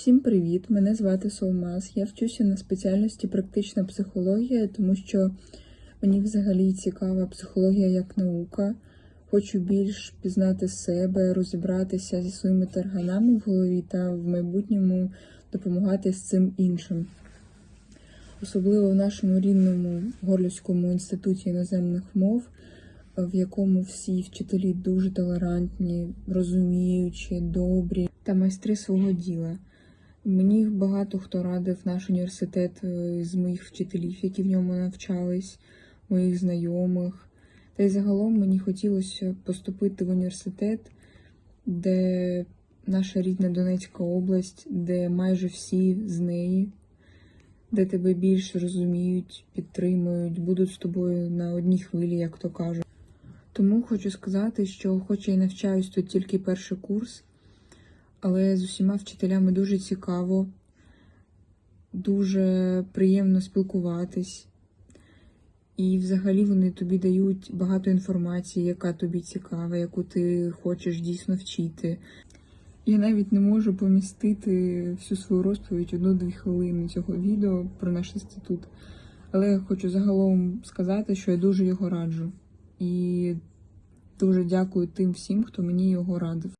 Всім привіт! Мене звати Солмас. Я вчуся на спеціальності практична психологія, тому що мені взагалі цікава психологія як наука. Хочу більш пізнати себе, розібратися зі своїми тарганами в голові та в майбутньому допомагати з цим іншим. Особливо в нашому рідному Горлівському інституті іноземних мов, в якому всі вчителі дуже толерантні, розуміючі, добрі та майстри свого діла. Мені багато хто радив наш університет е, з моїх вчителів, які в ньому навчались, моїх знайомих. Та й загалом мені хотілося поступити в університет, де наша рідна Донецька область, де майже всі з неї, де тебе більше розуміють, підтримують, будуть з тобою на одній хвилі, як то кажуть. Тому хочу сказати, що, хоч я й навчаюсь тут тільки перший курс, але з усіма вчителями дуже цікаво, дуже приємно спілкуватись. І взагалі вони тобі дають багато інформації, яка тобі цікава, яку ти хочеш дійсно вчити. Я навіть не можу помістити всю свою розповідь одну-дві хвилини цього відео про наш інститут. Але я хочу загалом сказати, що я дуже його раджу. І дуже дякую тим всім, хто мені його радив.